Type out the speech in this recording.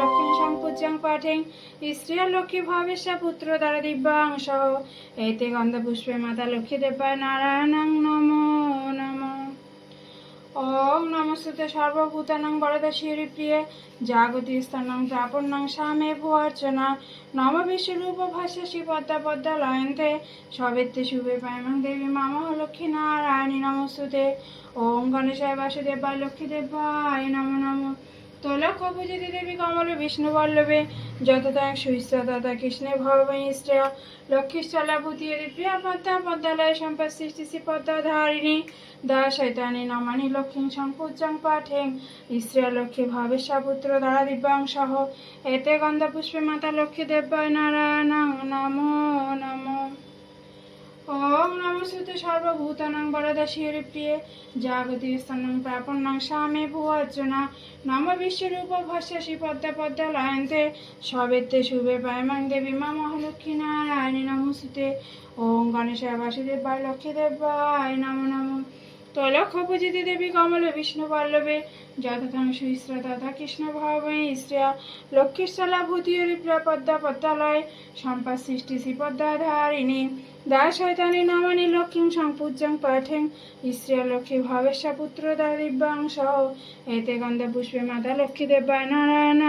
লক্ষ্মী সংপূজ্যং লক্ষ্মী পুত্র দ্বারা দিব্যাংশ এতে গন্ধপুষ্পে মাতা লক্ষ্মী দেবায় নারায়ণং নমো নমঃ। ওম নমস্তে সর্বভূতানাং বরদশিরি প্রিয়ে জাগতি স্থানং প্রাপন্নং সামে ভুয়ার্চনা নম বিশ্বরূপ ভাষ্যসি পদ্মা পদ্মা লয়ন্তে সবেত্তে শুভে পায়মাং দেবী মামা লক্ষ্মী নারায়ণী নমস্তুতে ওম গণেশায় বাসুদেবায় লক্ষ্মী দেবায় নম নম। তোলক পূজিতি দেবী কমল, বিষ্ণু বল্লভে যতটা সুস্থ তথা কৃষ্ণে ভগবান লক্ষ্মীশ্চলা ভূতি প্রিয়া পদ্মা, পদ্মালয় সম্পদ সৃষ্টি পদ্মাধারিণী দাসৈতানি নমানি লক্ষ্মী সংপূজ্যং পাঠেং। স্ত্রিয়া লক্ষ্মী ভাবেশা পুত্র দ্বারা দিব্যাংশ এতে গন্ধা পুষ্পে মাতা লক্ষ্মী দেব্যায় নারায়ণ। নমো, নমঃ। ওম নমস্তে সর্বভূতানাং বরদাশিরি প্রিয়ে জাগতি স্থানং প্রাপন্নং স্বামী ভুয়ার্চনা নম বিশ্বরূপ ভাষ্যসি পদ্মা পদ্মা লয়ন্তে সবেত্তে শুভে পায়মাং দেবী মা মহালক্ষ্মী নারায়ণী নমস্তে ওম গণেশায় বাসুদেব বা লক্ষ্মীদেব দেবায় নম নম। তৈলক্ষ পূজিতি দেবী কমল বিষ্ণু বল্লভে যথাথাং সুইশ্র তথা কৃষ্ণ ভাবে স্ত্রিয়া লক্ষ্মীস্থলা ভূতিহরি প্রিয় পদ্মা পদ্মালয় সম্পদ সৃষ্টি শ্রীপদ্মাধারিণী দাসৈতানি নামানি লক্ষ্মীং সংপূজ্যং পাঠেং স্ত্রিয়া লক্ষ্মী ভাবেশা পুত্র দারিব্যাংশ এতে গন্ধ পুষ্পে মাতা লক্ষ্মী দেবায় নারায়ণ